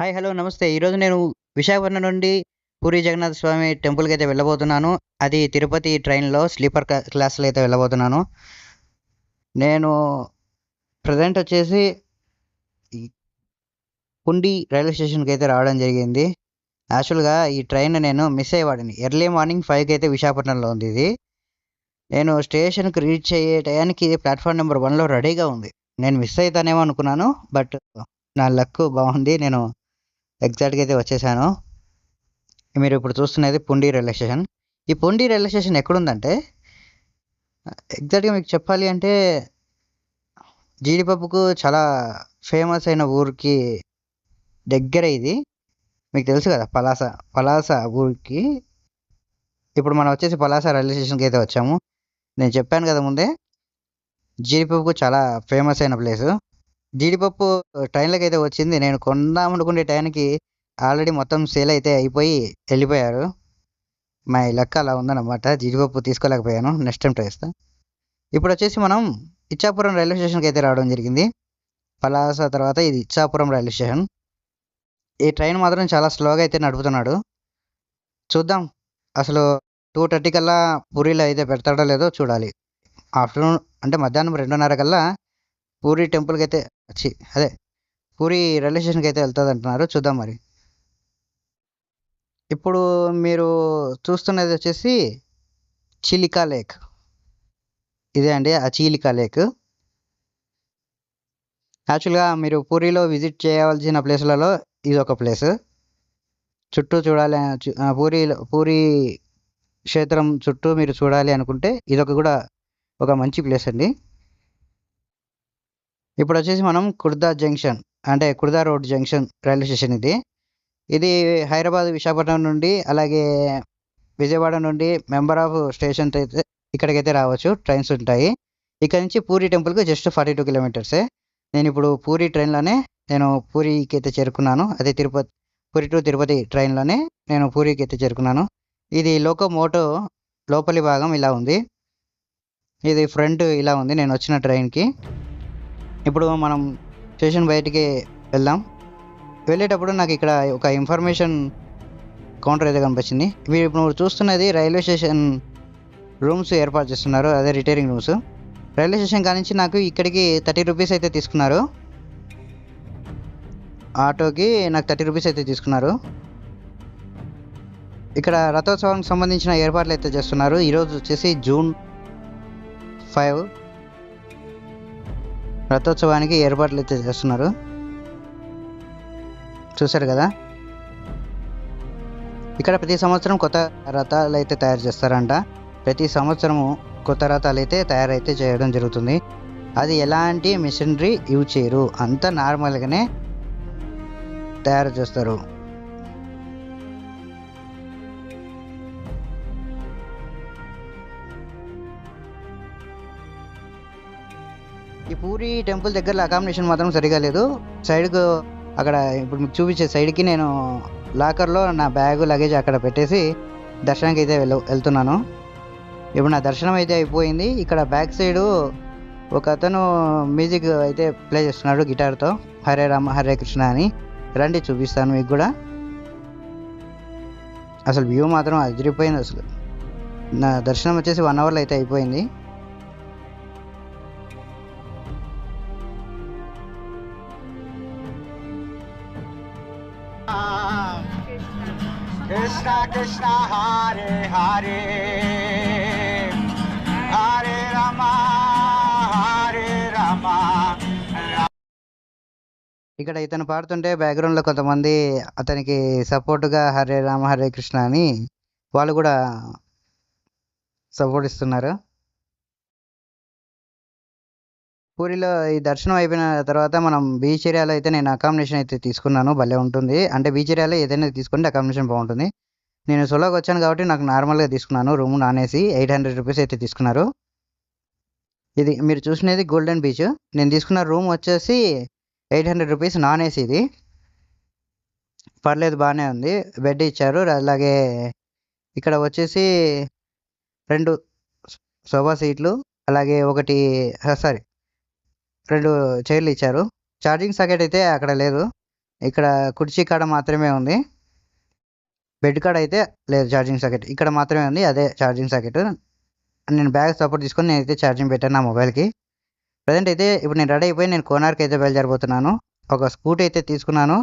Hi hello నమస్తే. ఈరోజు నేను విశాఖపట్నం నుండి పూరి జగన్నాథ స్వామి టెంపుల్కి అయితే వెళ్ళబోతున్నాను. అది తిరుపతి ట్రైన్లో స్లీపర్ క్లా క్లాస్లో అయితే వెళ్ళబోతున్నాను. నేను ప్రజెంట్ వచ్చేసి కుండి రైల్వే స్టేషన్కి అయితే రావడం జరిగింది. యాక్చువల్గా ఈ ట్రైన్ నేను మిస్ అయ్యేవాడిని ఎర్లీ మార్నింగ్ ఫైవ్కి అయితే విశాఖపట్నంలో ఉంది ఇది. నేను స్టేషన్కి రీచ్ అయ్యే టయానికి ప్లాట్ఫామ్ నెంబర్ వన్లో రెడీగా ఉంది. నేను మిస్ అవుతానేమో అనుకున్నాను బట్ నా లక్ బాగుంది. నేను ఎగ్జాక్ట్గా అయితే వచ్చేసాను. మీరు ఇప్పుడు చూస్తున్నది పుండి రైల్వే స్టేషన్ ఈ పుండి రైల్వే స్టేషన్ ఎక్కడుందంటే ఎగ్జాక్ట్గా మీకు చెప్పాలి అంటే జీడిపప్పుకు చాలా ఫేమస్ అయిన ఊరికి దగ్గర ఇది. మీకు తెలుసు కదా పలాస పలాస ఊరికి. ఇప్పుడు మనం వచ్చేసి పలాస రైల్వే స్టేషన్కి అయితే వచ్చాము. నేను చెప్పాను కదా ముందే జీడిపప్పుకు చాలా ఫేమస్ అయిన ప్లేసు జీడిపప్పు ట్రైన్లకైతే అయితే వచ్చింది. నేను కొందాం అనుకునే టైంకి ఆల్రెడీ మొత్తం సేల్ అయితే అయిపోయి వెళ్ళిపోయారు. మా లెక్క అలా ఉందన్నమాట. జీడిపప్పు తీసుకోలేకపోయాను. నెక్స్ట్ టైం ట్రై చేస్తా. ఇప్పుడు వచ్చేసి మనం ఇచ్చాపురం రైల్వే స్టేషన్కి అయితే రావడం జరిగింది. పలాస తర్వాత ఇది ఇచ్చాపురం రైల్వే స్టేషన్. ఈ ట్రైన్ మాత్రం చాలా స్లోగా అయితే నడుపుతున్నాడు. చూద్దాం. అసలు టూ థర్టీ కల్లా పూరీలో అయితే పెడతాడో లేదో చూడాలి. ఆఫ్టర్నూన్ అంటే మధ్యాహ్నం రెండున్నర కల్లా పూరి టెంపుల్కి అయితే చి అదే. పూరి రైల్వే స్టేషన్కి అయితే వెళ్తుంది అంటున్నారు చూద్దాం మరి. ఇప్పుడు మీరు చూస్తున్నది వచ్చేసి చిలికా లేక్. ఇదే అండి ఆ చీలికా లేక్. యాక్చువల్గా మీరు పూరిలో విజిట్ చేయవలసిన ప్లేస్లలో ఇది ఒక ప్లేస్. చుట్టూ చూడాలి పూరిలో పూరి క్షేత్రం చుట్టూ మీరు చూడాలి అనుకుంటే ఇదొక కూడా ఒక మంచి ప్లేస్ అండి. ఇప్పుడు వచ్చేసి మనం కుర్దా జంక్షన్ అంటే Khurda road junction railway station ఇది. ఇది హైదరాబాద్ విశాఖపట్నం నుండి అలాగే విజయవాడ నుండి మెంబర్ ఆఫ్ స్టేషన్ అయితే ఇక్కడికైతే రావచ్చు. ట్రైన్స్ ఉంటాయి. ఇక్కడ నుంచి పూరి టెంపుల్కి జస్ట్ ఫార్టీ టూ కిలోమీటర్సే. నేను ఇప్పుడు పూరి ట్రైన్లోనే నేను పూరికి అయితే చేరుకున్నాను. అదే తిరుపతి పూరి టు తిరుపతి ట్రైన్లోనే నేను పూరికి అయితే చేరుకున్నాను. ఇది లోకో మోటో లోపలి భాగం ఇలా ఉంది. ఇది ఫ్రంట్ ఇలా ఉంది. నేను వచ్చిన ట్రైన్కి. ఇప్పుడు మనం స్టేషన్ బయటికి వెళ్దాం. వెళ్ళేటప్పుడు నాకు ఇక్కడ ఒక ఇన్ఫర్మేషన్ కౌంటర్ అయితే కనిపించింది. మీరు ఇప్పుడు చూస్తున్నది రైల్వే స్టేషన్ రూమ్స్ ఏర్పాటు చేస్తున్నారు. అదే రిటైరింగ్ రూమ్స్. రైల్వే స్టేషన్ కానించి నాకు ఇక్కడికి థర్టీ రూపీస్ అయితే తీసుకున్నారు. ఆటోకి నాకు థర్టీ రూపీస్ అయితే తీసుకున్నారు. ఇక్కడ రథోత్సవానికి సంబంధించిన ఏర్పాట్లు అయితే చేస్తున్నారు. ఈరోజు వచ్చేసి జూన్ ఫైవ్. రథోత్సవానికి ఏర్పాట్లు అయితే చేస్తున్నారు. చూశారు కదా? ఇక్కడ ప్రతి సంవత్సరం కొత్త రథాలు అయితే తయారు చేస్తారంట. ప్రతి సంవత్సరము కొత్త రథాలు అయితే తయారైతే చేయడం జరుగుతుంది. అది ఎలాంటి మిషనరీ యూజ్ చేయరు. అంత నార్మల్గానే తయారు చేస్తారు. పూరి టెంపుల్ దగ్గరలో అకామిడేషన్ మాత్రం సరిగా లేదు. సైడ్కు అక్కడ ఇప్పుడు మీకు చూపించే సైడ్కి నేను లాకర్లో నా బ్యాగు లగేజ్ అక్కడ పెట్టేసి దర్శనానికి అయితే వెళ్ వెళ్తున్నాను. ఇప్పుడు నా దర్శనం అయితే అయిపోయింది. ఇక్కడ బ్యాక్ సైడు ఒక అతను మ్యూజిక్ అయితే ప్లే చేస్తున్నాడు గిటార్తో హరే రామ హరే కృష్ణ అని. రండి చూపిస్తాను మీకు కూడా. అసలు వ్యూ మాత్రం అదిరిపోయింది అసలు. నా దర్శనం వచ్చేసి వన్ అవర్లో అయితే అయిపోయింది. Krishna Krishna Hare Hare. Hare Rama Hare Rama. ఇక్కడ ఇతను పాడుతుంటే బ్యాక్గ్రౌండ్లో కొంతమంది అతనికి సపోర్టుగా హరే రామ హరే కృష్ణ అని వాళ్ళు కూడా సపోర్ట్ ఇస్తున్నారు. పూరిలో ఈ దర్శనం అయిపోయిన తర్వాత మనం బీచ్ ఏరియాలో అయితే నేను అకామిడేషన్ అయితే తీసుకున్నాను. భలే ఉంటుంది. అంటే బీచ్ ఏరియాలో ఏదైనా తీసుకుంటే అకామిడేషన్ బాగుంటుంది. నేను సోలోకి వచ్చాను కాబట్టి నాకు నార్మల్గా తీసుకున్నాను. Room non eight hundred rupees అయితే తీసుకున్నారు. ఇది మీరు చూసినది గోల్డెన్ బీచ్ నేను తీసుకున్న రూమ్ వచ్చేసి eight hundred rupees non AC ఇది. పర్లేదు బాగానే ఉంది. బెడ్ ఇచ్చారు. అలాగే ఇక్కడ వచ్చేసి రెండు సోఫా సీట్లు అలాగే ఒకటి సారీ రెండు చైర్లు ఇచ్చారు. ఛార్జింగ్ సాకెట్ అయితే అక్కడ లేదు. ఇక్కడ కుర్చీ కాడ మాత్రమే ఉంది. బెడ్ కాడ అయితే లేదు ఛార్జింగ్ సాకెట్ ఇక్కడ మాత్రమే ఉంది అదే ఛార్జింగ్ సాకెట్ నేను బ్యాగ్ సపోర్ట్ తీసుకొని నేనైతే ఛార్జింగ్ పెట్టాను నా మొబైల్కి ప్రజెంట్ అయితే ఇప్పుడు నేను రెడీ అయిపోయి నేను కోనార్కి అయితే బయలుదేరిపోతున్నాను ఒక స్కూటీ అయితే తీసుకున్నాను.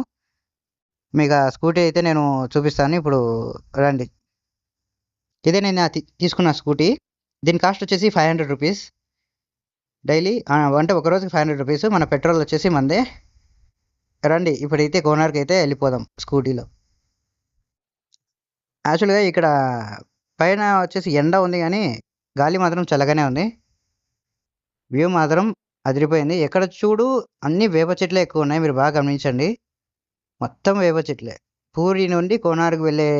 మీకు ఆ స్కూటీ అయితే నేను చూపిస్తాను. ఇప్పుడు రండి. ఇదే నేను తీసుకున్న స్కూటీ దీని కాస్ట్ వచ్చేసి ఫైవ్ హండ్రెడ్ రూపీస్ డైలీ అంటే ఒక రోజుకి ఫైవ్ హండ్రెడ్ రూపీస్ మన పెట్రోల్ వచ్చేసి మందే. రండి ఇప్పుడైతే కోనార్కి అయితే వెళ్ళిపోదాం స్కూటీలో. యాక్చువల్గా ఇక్కడ పైన వచ్చేసి ఎండ ఉంది కానీ గాలి మాత్రం చల్లగానే ఉంది. వ్యూ మాత్రం అదిరిపోయింది. ఎక్కడ చూడు అన్ని వేప చెట్లే ఎక్కువ ఉన్నాయి. మీరు బాగా గమనించండి. మొత్తం వేప చెట్లే. పూరి నుండి కోనార్కు వెళ్ళే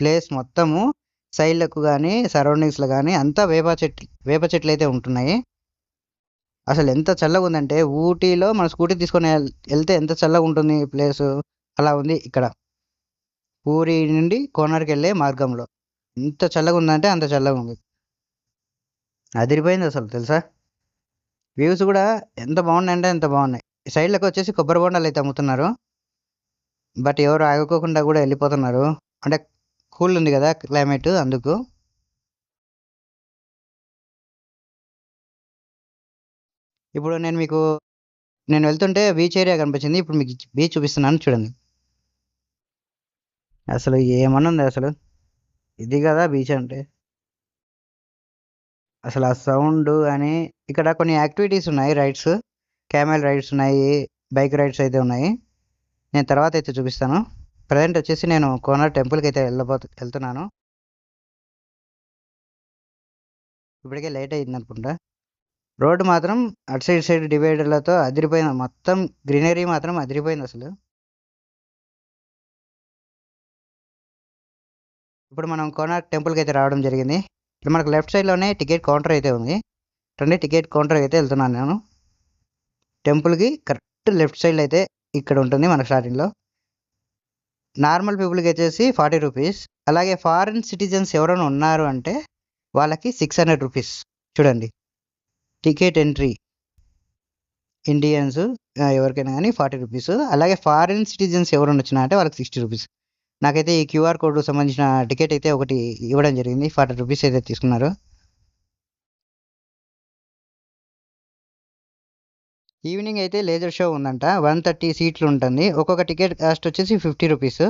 ప్లేస్ మొత్తము సైడ్లకు కానీ సరౌండింగ్స్లో కానీ అంతా వేప చెట్లు వేప చెట్లు అయితే ఉంటున్నాయి. అసలు ఎంత చల్లగా ఉందంటే ఊటీలో మన స్కూటీ తీసుకొని వెళ్తే ఎంత చల్లగా ఉంటుంది ప్లేస్. అలా ఉంది ఇక్కడ. పూరి నుండి కోనార్కి వెళ్ళే మార్గంలో. ఎంత చల్లగా ఉందంటే అంత చల్లగా ఉంది. అదిరిపోయింది అసలు తెలుసా? వ్యూస్ కూడా ఎంత బాగున్నాయంటే ఎంత బాగున్నాయి. సైడ్లకు వచ్చేసి కొబ్బరి బొండాలు అయితే అమ్ముతున్నారు. బట్ ఎవరు ఆగుకోకుండా కూడా వెళ్ళిపోతున్నారు. అంటే కూల్ ఉంది కదా క్లైమేట్ అందుకు. ఇప్పుడు నేను మీకు నేను వెళ్తుంటే బీచ్ ఏరియా కనిపించింది. ఇప్పుడు మీకు బీచ్ చూపిస్తున్నాను చూడండి. అసలు ఏమన్నా ఉంది అసలు? ఇది కదా బీచ్ అంటే. అసలు ఆ సౌండ్ అని ఇక్కడ కొన్ని యాక్టివిటీస్ ఉన్నాయి రైడ్స్. క్యామెల్ రైడ్స్ ఉన్నాయి బైక్ రైడ్స్ అయితే ఉన్నాయి. నేను తర్వాత అయితే చూపిస్తాను. ప్రజెంట్ వచ్చేసి నేను కోనార్ టెంపుల్కి అయితే వెళ్ళబో వెళ్తున్నాను. ఇప్పటికే లేట్ అయింది అనుకుంటా రోడ్డు మాత్రం అటు సైడ్ సైడ్ డివైడర్లతో అదిరిపోయింది. మొత్తం గ్రీనరీ మాత్రం అదిరిపోయింది అసలు. ఇప్పుడు మనం కోనార్క్ టెంపుల్కి అయితే రావడం జరిగింది. ఇప్పుడు మనకు లెఫ్ట్ సైడ్లోనే టికెట్ కౌంటర్ అయితే ఉంది. రండి టికెట్ కౌంటర్కి అయితే వెళ్తున్నాను నేను. టెంపుల్కి కరెక్ట్ లెఫ్ట్ సైడ్ అయితే ఇక్కడ ఉంటుంది మన స్టార్టింగ్లో. నార్మల్ పీపుల్కి వచ్చేసి ఫార్టీ రూపీస్. అలాగే ఫారిన్ సిటిజన్స్ ఎవరైనా ఉన్నారు అంటే వాళ్ళకి సిక్స్ హండ్రెడ్ రూపీస్. చూడండి. టికెట్ ఎంట్రీ ఇండియన్స్ ఎవరికైనా కానీ ఫార్టీ రూపీస్. అలాగే ఫారిన్ సిటిజన్స్ ఎవరైనా వచ్చినా అంటే వాళ్ళకి సిక్స్టీ రూపీస్. నాకైతే ఈ క్యూఆర్ కోడ్ సంబంధించిన టికెట్ అయితే ఒకటి ఇవ్వడం జరిగింది. ఫార్టీ రూపీస్ అయితే తీసుకున్నారు. ఈవినింగ్ అయితే లేజర్ షో ఉందంట. వన్ థర్టీ సీట్లు ఉంటుంది. ఒక్కొక్క టికెట్ కాస్ట్ వచ్చేసి ఫిఫ్టీ రూపీస్.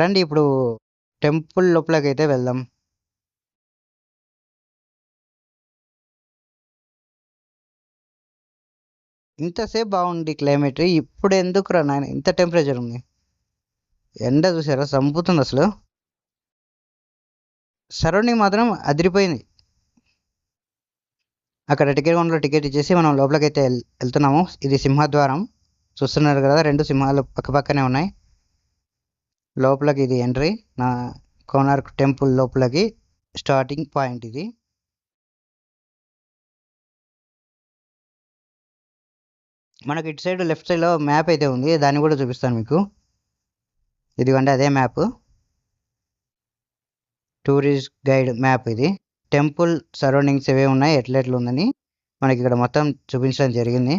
రండి ఇప్పుడు టెంపుల్ లోపలకైతే అయితే వెళ్దాం. ఇంతసేపు బాగుంది క్లైమేట్ ఇప్పుడు ఎందుకు రా నాయన? ఇంత టెంపరేచర్ ఉంది. ఎండ చూసారా? చంపుతుంది అసలు. సరౌండింగ్ మాత్రం అదిరిపోయింది. అక్కడ టికెట్ కౌంటర్లో టికెట్ ఇచ్చేసి మనం లోపలికి అయితే వెళ్తున్నాము. ఇది సింహద్వారం. చూస్తున్నారు కదా రెండు సింహాలు పక్కపక్కనే ఉన్నాయి. లోపలికి ఇది ఎంట్రీ నా కోనార్క్ టెంపుల్ లోపలికి స్టార్టింగ్ పాయింట్ ఇది. మనకి ఇటు సైడ్ లెఫ్ట్ సైడ్లో మ్యాప్ అయితే ఉంది. దాన్ని కూడా చూపిస్తాను మీకు. ఇదిగోండి అదే మ్యాప్. టూరిస్ట్ గైడ్ మ్యాప్ ఇది. టెంపుల్ సరౌండింగ్స్ ఏవే ఉన్నాయి ఎట్లెట్లు ఉందని మనకి ఇక్కడ మొత్తం చూపించడం జరిగింది.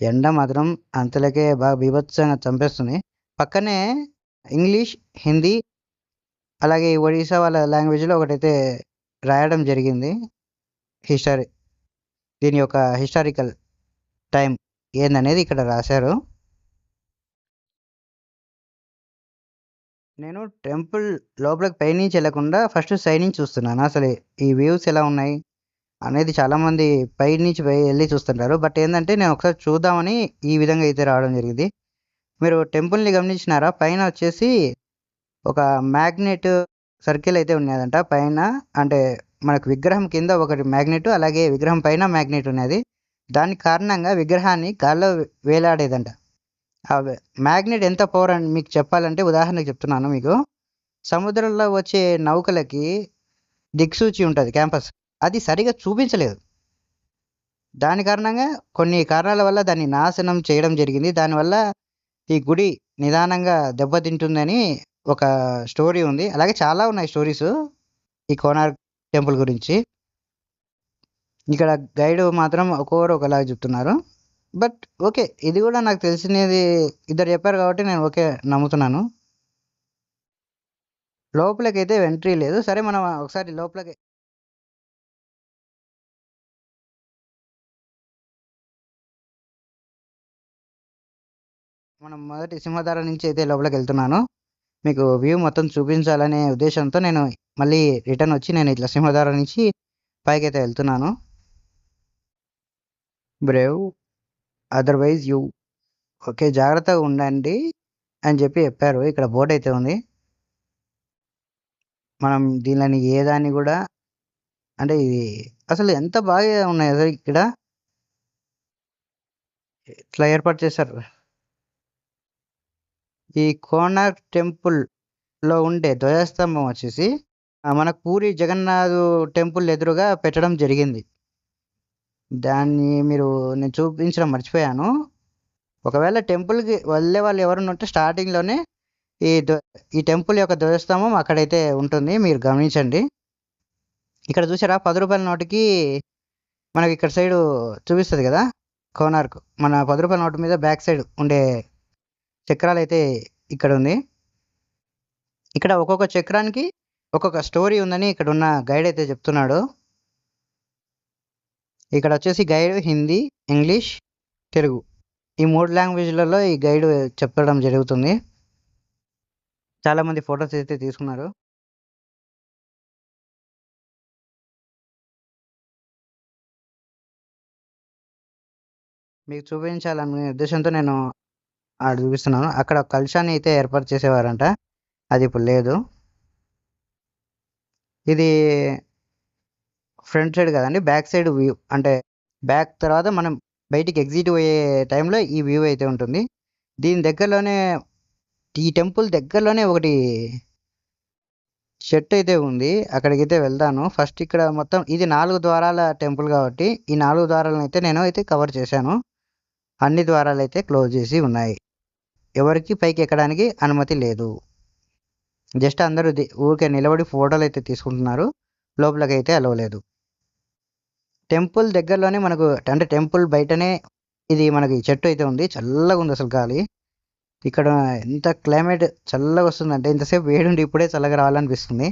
ఎండ మాత్రం అంతలకే బాగా బీభత్సంగా చంపేస్తుంది. పక్కనే ఇంగ్లీష్ హిందీ అలాగే ఒడిశా వాళ్ళ లాంగ్వేజ్లో ఒకటైతే రాయడం జరిగింది. హిస్టరీ దీని యొక్క హిస్టారికల్ టైం ఏందనేది ఇక్కడ రాశారు. నేను టెంపుల్ లోపలికి పైనుంచి వెళ్ళకుండా ఫస్ట్ సైడ్ నుంచి చూస్తున్నాను. అసలు ఈ వ్యూస్ ఎలా ఉన్నాయి అనేది చాలామంది పైనుంచి పై వెళ్ళి చూస్తుంటారు. బట్ ఏంటంటే నేను ఒకసారి చూద్దామని ఈ విధంగా అయితే రావడం జరిగింది. మీరు టెంపుల్ని గమనించినారా? పైన వచ్చేసి ఒక మ్యాగ్నెట్ సర్కిల్ అయితే ఉన్నదంట. పైన అంటే మనకు విగ్రహం కింద ఒకటి మ్యాగ్నెట్ అలాగే విగ్రహం పైన మ్యాగ్నెట్ ఉన్నది. దాని కారణంగా విగ్రహాన్ని గాల్లో వేలాడేదంట. ఆ మ్యాగ్నెట్ ఎంత పవర్ అని మీకు చెప్పాలంటే ఉదాహరణకు చెప్తున్నాను మీకు. సముద్రంలో వచ్చే నౌకలకి దిక్సూచి ఉంటుంది క్యాంపస్. అది సరిగా చూపించలేదు. దాని కారణంగా కొన్ని కారణాల వల్ల దాన్ని నాశనం చేయడం జరిగింది. దానివల్ల ఈ గుడి నిదానంగా దెబ్బతింటుందని ఒక స్టోరీ ఉంది. అలాగే చాలా ఉన్నాయి స్టోరీస్ ఈ కోనార్ టెంపుల్ గురించి. ఇక్కడ గైడ్ మాత్రం ఒక్కొక్కరు ఒకలాగా చెప్తున్నారు. బట్ ఓకే ఇది కూడా నాకు తెలిసినది ఇద్దరు చెప్పారు కాబట్టి నేను ఓకే నమ్ముతున్నాను. లోపలికి అయితే ఎంట్రీ లేదు. సరే మనం ఒకసారి లోపలికి మనం మొదటి సింహధార నుంచి అయితే లోపలికి వెళ్తున్నాను. మీకు వ్యూ మొత్తం చూపించాలనే ఉద్దేశంతో నేను మళ్ళీ రిటర్న్ వచ్చి నేను ఇట్లా సింహధార నుంచి పైకి అయితే వెళ్తున్నాను. బ్రేవ్. అదర్వైజ్ యూ ఓకే జాగ్రత్తగా ఉండండి అని చెప్పి చెప్పారు. ఇక్కడ బోట్ అయితే ఉంది. మనం దీనిలోని ఏ దాన్ని కూడా అంటే ఇది అసలు ఎంత బాగా ఉన్నాయి అసలు ఇక్కడ? ఇట్లా ఏర్పాటు చేశారు? ఈ కోనార్క్ టెంపుల్లో ఉండే ధ్వజస్తంభం వచ్చేసి ఆ, మన పూరి జగన్నాథ్ టెంపుల్ ఎదురుగా పెట్టడం జరిగింది. దాన్ని మీరు నేను చూపించడం మర్చిపోయాను. ఒకవేళ టెంపుల్కి వెళ్ళే వాళ్ళు ఎవరైనా ఉంటే స్టార్టింగ్లోనే ఈ ఈ టెంపుల్ యొక్క ధ్వజస్తంభం అక్కడైతే ఉంటుంది మీరు గమనించండి. ఇక్కడ చూసారా పది రూపాయల నోటుకి మనకి ఇక్కడ సైడు చూపిస్తుంది కదా కోనార్క్ మన పది రూపాయల నోటు మీద బ్యాక్ సైడ్ ఉండే చక్రాలు అయితే ఇక్కడ ఉంది. ఇక్కడ ఒక్కొక్క చక్రానికి ఒక్కొక్క స్టోరీ ఉందని ఇక్కడ ఉన్న గైడ్ అయితే చెప్తున్నాడు. ఇక్కడ వచ్చేసి గైడ్ హిందీ ఇంగ్లీష్ తెలుగు. ఈ మూడు లాంగ్వేజ్లలో ఈ గైడ్ చెప్పడం జరుగుతుంది. చాలామంది ఫొటోస్ అయితే తీసుకున్నారు. మీకు చూపించాలనే ఉద్దేశంతో నేను ఆడ చూపిస్తున్నాను. అక్కడ కలుషాన్ని అయితే ఏర్పాటు చేసేవారంట. అది ఇప్పుడు లేదు. ఇది ఫ్రంట్ సైడ్ కదండి బ్యాక్ సైడ్ వ్యూ. అంటే బ్యాక్ తర్వాత మనం బయటికి ఎగ్జిట్ అయ్యే టైంలో ఈ వ్యూ అయితే ఉంటుంది. దీని దగ్గరలోనే ఈ టెంపుల్ దగ్గరలోనే ఒకటి చెట్టు అయితే ఉంది. అక్కడికైతే వెళ్తాను. ఫస్ట్ ఇక్కడ మొత్తం ఇది నాలుగు ద్వారాల టెంపుల్ కాబట్టి ఈ నాలుగు ద్వారాలను అయితే నేను అయితే కవర్ చేశాను. అన్ని ద్వారాలు అయితే క్లోజ్ చేసి ఉన్నాయి. ఎవరికి పైకి ఎక్కడానికి అనుమతి లేదు. జస్ట్ అందరూ ఊరికే నిలబడి ఫోటోలు అయితే తీసుకుంటున్నారు. లోపలికి అయితే అలవలేదు టెంపుల్ దగ్గరలోనే మనకు అంటే టెంపుల్ బయటనే ఇది మనకి చెట్టు అయితే ఉంది. చల్లగా ఉంది అసలు గాలి. ఇక్కడ ఎంత క్లైమేట్ చల్లగా వస్తుందంటే ఇంతసేపు వేడుండి ఇప్పుడే చల్లగా రావాలనిపిస్తుంది.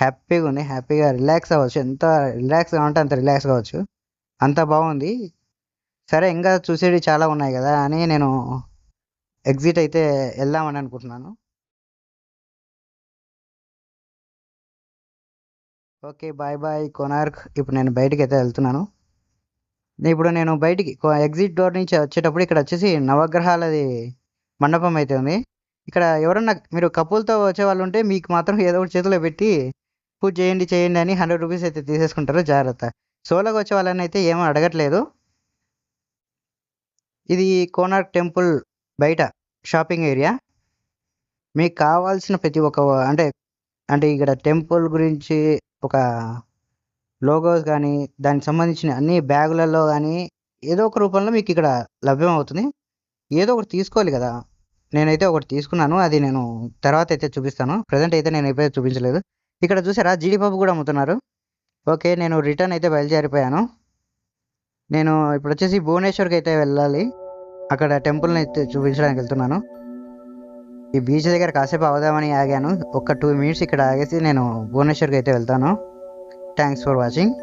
హ్యాపీగా ఉంది. హ్యాపీగా రిలాక్స్ అవ్వచ్చు. ఎంత రిలాక్స్ కావాలంటే అంత రిలాక్స్ కావచ్చు. అంత బాగుంది. సరే ఇంకా చూసేవి చాలా ఉన్నాయి కదా అని నేను ఎగ్జిట్ అయితే వెళ్దామని అనుకుంటున్నాను. Okay bye bye Konark. ఇప్పుడు నేను బయటికి అయితే వెళ్తున్నాను ఇప్పుడు నేను బయటికి ఎగ్జిట్ డోర్ నుంచి వచ్చేటప్పుడు ఇక్కడ వచ్చేసి నవగ్రహాలది మండపం అయితే ఉంది. ఇక్కడ ఎవరన్నా మీరు కపుల్తో వచ్చే వాళ్ళు ఉంటే మీకు మాత్రం ఏదో ఒకటి చేతిలో పెట్టి పూజ చేయండి చేయండి అని హండ్రెడ్ రూపీస్ అయితే తీసేసుకుంటారు. జాగ్రత్త. సోలోగా వచ్చే వాళ్ళని అయితే ఏమో అడగట్లేదు. ఇది కోనార్క్ టెంపుల్ బయట షాపింగ్ ఏరియా. మీకు కావాల్సిన ప్రతి ఒక్క అంటే అంటే ఇక్కడ టెంపుల్ గురించి ఒక లోగోస్ కానీ దానికి సంబంధించిన అన్ని బ్యాగులలో కానీ ఏదో ఒక రూపంలో మీకు ఇక్కడ లభ్యం అవుతుంది ఏదో ఒకటి తీసుకోవాలి కదా. నేనైతే ఒకటి తీసుకున్నాను. అది నేను తర్వాత అయితే చూపిస్తాను. ప్రజెంట్ అయితే నేను అయితే చూపించలేదు. ఇక్కడ చూసారా? జీడిపప్పు కూడా అమ్ముతున్నారు. ఓకే నేను రిటర్న్ అయితే బయలుదేరిపోయాను. నేను ఇప్పుడు వచ్చేసి భువనేశ్వర్కి అయితే వెళ్ళాలి. అక్కడ టెంపుల్ని అయితే చూపించడానికి వెళ్తున్నాను. ఈ బీచ్ దగ్గర కాసేపు అవుదామని ఆగాను. ఒక టూ మినిట్స్ ఇక్కడ ఆగేసి నేను భువనేశ్వర్కి అయితే వెళ్తాను. Thanks for watching